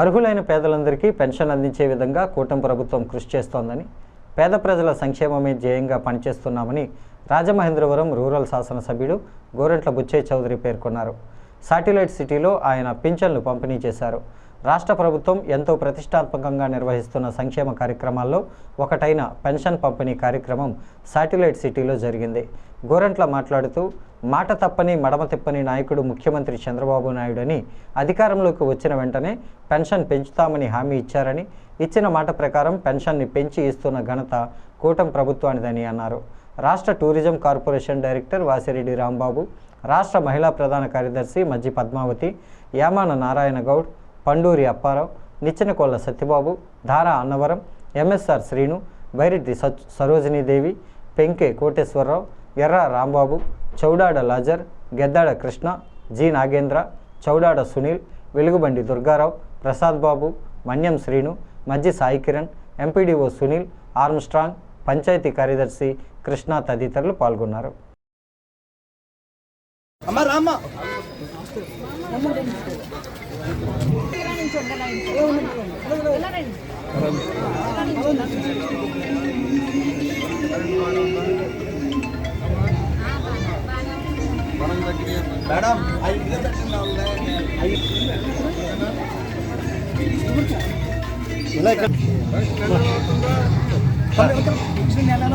అర్హులైన పేదలందరికీ పెన్షన్ అందించే విధంగా కూటమి ప్రభుత్వం కృషి చేస్తోందని పేద ప్రజల సంక్షేమమే ధ్యేయంగా పనిచేస్తున్నామని రాజమహేంద్రవరం రూరల్ శాసనసభ్యుడు గోరంట్ల బుచ్చయ్య చౌదరి పేర్కొన్నారు. శాటిలైట్ సిటీలో ఆయన పింఛన్లు పంపిణీ చేశారు. రాష్ట్ర ప్రభుత్వం ఎంతో ప్రతిష్టాత్మకంగా నిర్వహిస్తున్న సంక్షేమ కార్యక్రమాల్లో ఒకటైన పెన్షన్ పంపిణీ కార్యక్రమం శాటిలైట్ సిటీలో జరిగింది. గోరంట్ల మాట్లాడుతూ మాట తప్పని మడమ తిప్పని నాయకుడు ముఖ్యమంత్రి చంద్రబాబు నాయుడు అని అధికారంలోకి వచ్చిన వెంటనే పెన్షన్ పెంచుతామని హామీ ఇచ్చారని ఇచ్చిన మాట ప్రకారం పెన్షన్ని పెంచి ఇస్తున్న ఘనత కూటమి ప్రభుత్వానిదని అన్నారు. రాష్ట్ర tourism corporation director Vasireddy Rambabu రాష్ట్ర మహిళా ప్రధాన కార్యదర్శి Majji Padmavathi Yamana Narayana Goud Panduri Apparao Nichenakolla Satyababu Dhara Annavaram MSR Srinu Byreddy such Sarojinidevi Penke Koteswararao Erra Rambabu Chaudada Lazar Geddada Krishna G Nagendra Chaudada Sunil Velugubandi Durgarao Prasad Babu Manyam Srinu Majji Sai Kiran MPDO Sunil Armstrong panchayat కార్యదర్శి కృష్ణ తదితరులు పాల్గొన్నారు. Madam నెల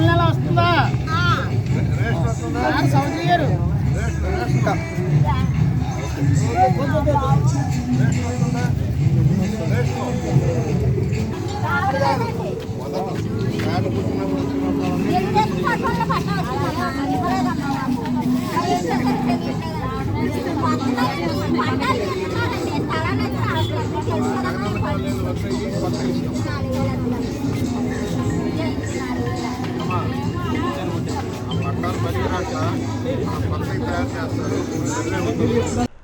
నెల వస్తుందా చౌదరి గారు పక్కన పని రాక పక్కకి తయారు చేస్తారు.